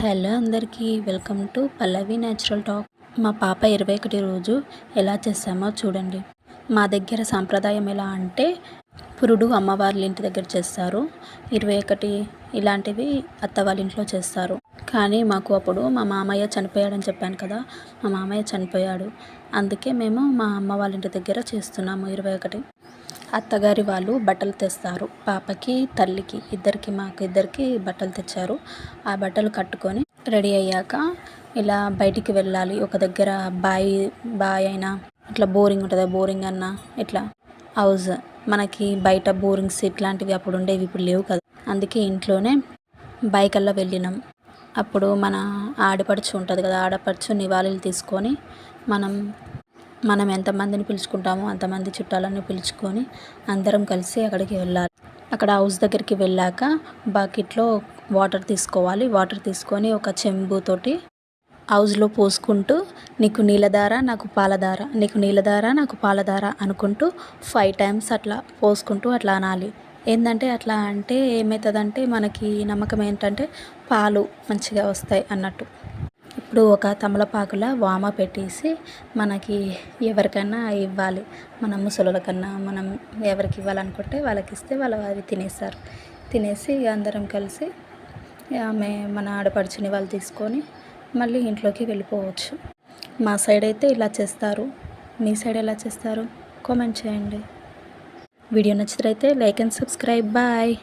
Hello అందరికీ welcome to Pallavi natural talk. మా పాప ఇరవై ఒకటి రోజు ఎలా చేసామో చూడండి. మా దగ్గర సాంప్రదాయం ఎలా అంటే పురుడు అమ్మవార్ల ఇంటి దగ్గర చేస్తారు. ఇరవై ఒకటి ఇలాంటివి అత్త వాళ్ళ ఇంట్లో చేస్తారు. కానీ మాకు అప్పుడు మా మామయ్య చనిపోయాడని చెప్పాను కదా మా మామయ్య చనిపోయాడు. అందుకే మేము మా అమ్మ వాళ్ళ ఇంటి దగ్గర చేస్తున్నాము ఇరవై ఒకటి. అత్తగారి వాళ్ళు బట్టలు తెస్తారు. పాపకి తల్లికి ఇద్దరికి మాకు ఇద్దరికి బట్టలు తెచ్చారు. ఆ బట్టలు కట్టుకొని రెడీ అయ్యాక ఇలా బయటికి వెళ్ళాలి. ఒక దగ్గర బాయి బాయ్ అయినా ఇట్లా బోరింగ్ ఉంటుంది బోరింగ్ అన్నా ఇట్లా హౌస్. మనకి బయట బోరింగ్స్ ఇట్లాంటివి అప్పుడు ఉండేవి ఇప్పుడు లేవు కదా. అందుకే ఇంట్లోనే బైకల్లా వెళ్ళినాం. అప్పుడు మన ఆడపడుచు ఉంటుంది కదా ఆడపడుచు నివాళులు తీసుకొని మనం మనం ఎంతమందిని పిలుచుకుంటామో అంతమంది చుట్టాలని పిలుచుకొని అందరం కలిసి అక్కడికి వెళ్ళాలి. అక్కడ హౌస్ దగ్గరికి వెళ్ళాక బకెట్లో వాటర్ తీసుకోవాలి. వాటర్ తీసుకొని ఒక చెంబుతోటి హౌస్లో పోసుకుంటూ నీకు నీలధార నాకు పాలధార నీకు నీలధార నాకు పాలధార అనుకుంటూ ఫైవ్ టైమ్స్ అట్లా పోసుకుంటూ అట్లా అనాలి. ఏంటంటే అట్లా అంటే ఏమవుతుందంటే మనకి నమ్మకం ఏంటంటే పాలు మంచిగా వస్తాయి అన్నట్టు. ఇప్పుడు ఒక తమలపాకుల వామ పెట్టేసి మనకి ఎవరికైనా ఇవ్వాలి. మన ముసలులకన్నా మనం ఎవరికి ఇవ్వాలనుకుంటే వాళ్ళకి ఇస్తే వాళ్ళు అవి తినేస్తారు. తినేసి ఇక అందరం కలిసి ఆమె మన ఆడపడుచుని వాళ్ళు తీసుకొని మళ్ళీ ఇంట్లోకి వెళ్ళిపోవచ్చు. మా సైడ్ అయితే ఇలా చేస్తారు. మీ సైడ్ ఎలా చేస్తారు? కామెంట్ చేయండి. వీడియో నచ్చితే లైక్ అండ్ సబ్స్క్రైబ్. బాయ్.